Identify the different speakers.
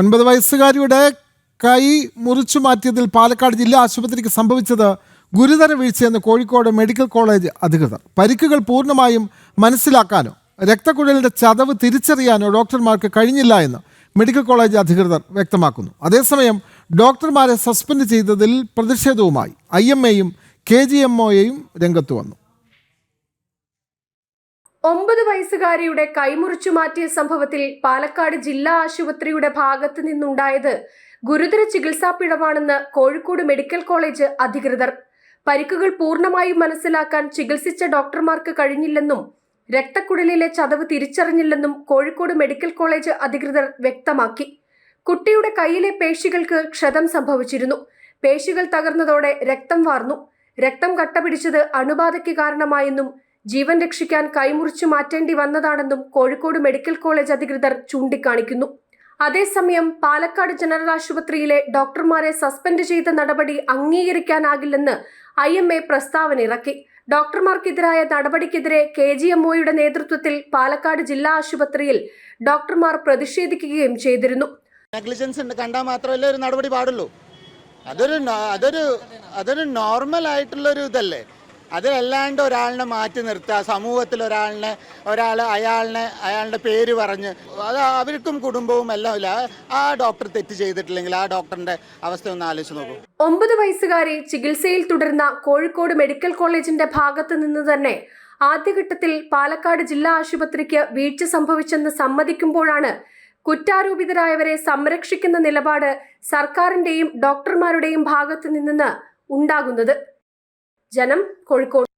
Speaker 1: ഒൻപത് വയസ്സുകാരിയുടെ കൈ മുറിച്ചു മാറ്റിയതിൽ പാലക്കാട് ജില്ലാ ആശുപത്രിക്ക് സംഭവിച്ചത് ഗുരുതര വീഴ്ചയെന്ന് കോഴിക്കോട് മെഡിക്കൽ കോളേജ് അധികൃതർ. പരിക്കുകൾ പൂർണമായും മനസ്സിലാക്കാനോ രക്തക്കുഴലിന്റെ ചതവ് തിരിച്ചറിയാനോ ഡോക്ടർമാർക്ക് കഴിഞ്ഞില്ല എന്ന് മെഡിക്കൽ കോളേജ് അധികൃതർ വ്യക്തമാക്കുന്നു. അതേസമയം ഡോക്ടർമാരെ സസ്പെൻഡ് ചെയ്തതിൽ പ്രതിഷേധവുമായി ഐ എം എയും കെ ജി എം ഒയെയും രംഗത്ത് വന്നു.
Speaker 2: ഒമ്പത് വയസ്സുകാരിയുടെ കൈമുറിച്ചു മാറ്റിയ സംഭവത്തിൽ പാലക്കാട് ജില്ലാ ആശുപത്രിയുടെ ഭാഗത്ത് നിന്നുണ്ടായത് ഗുരുതര ചികിത്സാ പിഴവാണെന്ന് കോഴിക്കോട് മെഡിക്കൽ കോളേജ് അധികൃതർ. പരിക്കുകൾ പൂർണമായും മനസ്സിലാക്കാൻ ചികിത്സിച്ച ഡോക്ടർമാർക്ക് കഴിഞ്ഞില്ലെന്നും രക്തക്കുടലിലെ ചതവ് തിരിച്ചറിഞ്ഞില്ലെന്നും കോഴിക്കോട് മെഡിക്കൽ കോളേജ് അധികൃതർ വ്യക്തമാക്കി. കുട്ടിയുടെ കൈയിലെ പേശികൾക്ക് ക്ഷതം സംഭവിച്ചിരുന്നു. പേശികൾ തകർന്നതോടെ രക്തം വാർന്നു. രക്തം കട്ടപിടിച്ചത് അണുബാധയ്ക്ക് കാരണമായെന്നും ജീവൻ രക്ഷിക്കാൻ കൈമുറിച്ചു മാറ്റേണ്ടി വന്നതാണെന്നും കോഴിക്കോട് മെഡിക്കൽ കോളേജ് അധികൃതർ ചൂണ്ടിക്കാണിക്കുന്നു. അതേസമയം പാലക്കാട് ജനറൽ ആശുപത്രിയിലെ ഡോക്ടർമാരെ സസ്പെൻഡ് ചെയ്ത നടപടി അംഗീകരിക്കാനാകില്ലെന്ന് ഐ എം എ പ്രസ്താവന ഇറക്കി. ഡോക്ടർമാർക്കെതിരായ നടപടിക്കെതിരെ കെ ജി എം ഒയുടെ നേതൃത്വത്തിൽ പാലക്കാട് ജില്ലാ ആശുപത്രിയിൽ ഡോക്ടർമാർ പ്രതിഷേധിക്കുകയും ചെയ്തിരുന്നു.
Speaker 3: നെഗ്ലിജൻസ് ഉണ്ട് കണ്ടാൽ മാത്രമല്ലേ ഒരു നടപടി പാടുള്ളൂ. അതൊരു അതൊരു അതൊരു നോർമൽ ആയിട്ടുള്ള ഒരു ഇതല്ലേ? അതിലല്ലാണ്ട് ഒരാളിനെ മാറ്റി നിർത്തുക സമൂഹത്തിൽ ഒരാളിനെ ഒരാൾ അയാളിനെ അയാളുടെ പേര് പറഞ്ഞ് അത് അവർക്കും കുടുംബവും എല്ലാം ഇല്ല. ആ ഡോക്ടർ തെറ്റ് ചെയ്തിട്ടില്ലെങ്കിൽ ആ ഡോക്ടറിന്റെ അവസ്ഥ ഒന്ന് ആലോചിച്ച് നോക്കൂ.
Speaker 2: ഒമ്പത് വയസ്സുകാരെ ചികിത്സയിൽ തുടരുന്ന കോഴിക്കോട് മെഡിക്കൽ കോളേജിന്റെ ഭാഗത്തു നിന്ന് തന്നെ ആദ്യഘട്ടത്തിൽ പാലക്കാട് ജില്ലാ ആശുപത്രിക്ക് വീഴ്ച സംഭവിച്ചെന്ന് സമ്മതിക്കുമ്പോഴാണ് കുറ്റാരോപിതരായവരെ സംരക്ഷിക്കുന്ന നിലപാട് സർക്കാരിന്റെയും ഡോക്ടർമാരുടെയും ഭാഗത്തു നിന്ന് ഉണ്ടാകുന്നത്. ജനം കോഴിക്കോട്